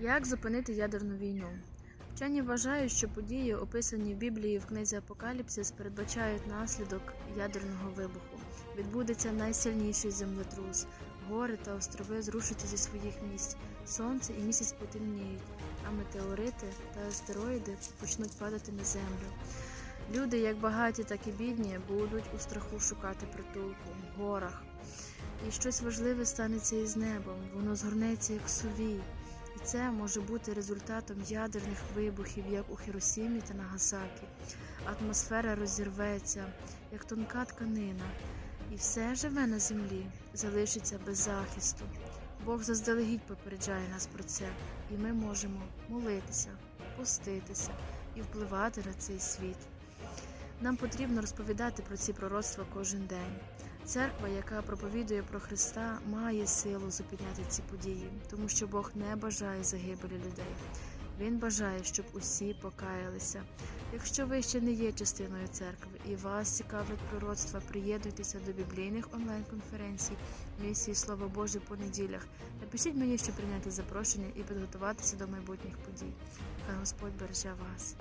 Як зупинити ядерну війну? Вчені вважають, що події, описані в Біблії в книзі Апокаліпсис, передбачають наслідок ядерного вибуху. Відбудеться найсильніший землетрус. Гори та острови зрушаться зі своїх місць. Сонце і місяць потемніють, а метеорити та астероїди почнуть падати на землю. Люди, як багаті, так і бідні, будуть у страху шукати притулку в горах. І щось важливе станеться із небом, воно згорнеться як сувій. І це може бути результатом ядерних вибухів, як у Хіросімі та Нагасакі. Атмосфера розірветься, як тонка тканина, і все живе на землі залишиться без захисту. Бог заздалегідь попереджає нас про це, і ми можемо молитися, поститися і впливати на цей світ. Нам потрібно розповідати про ці пророцтва кожен день. Церква, яка проповідує про Христа, має силу зупиняти ці події, тому що Бог не бажає загибелі людей. Він бажає, щоб усі покаялися. Якщо ви ще не є частиною церкви і вас цікавлять пророцтва, приєднуйтеся до біблійних онлайн-конференцій місії Слово Боже по неділях. Напишіть мені, щоб прийняти запрошення і підготуватися до майбутніх подій. Хай Господь береже вас.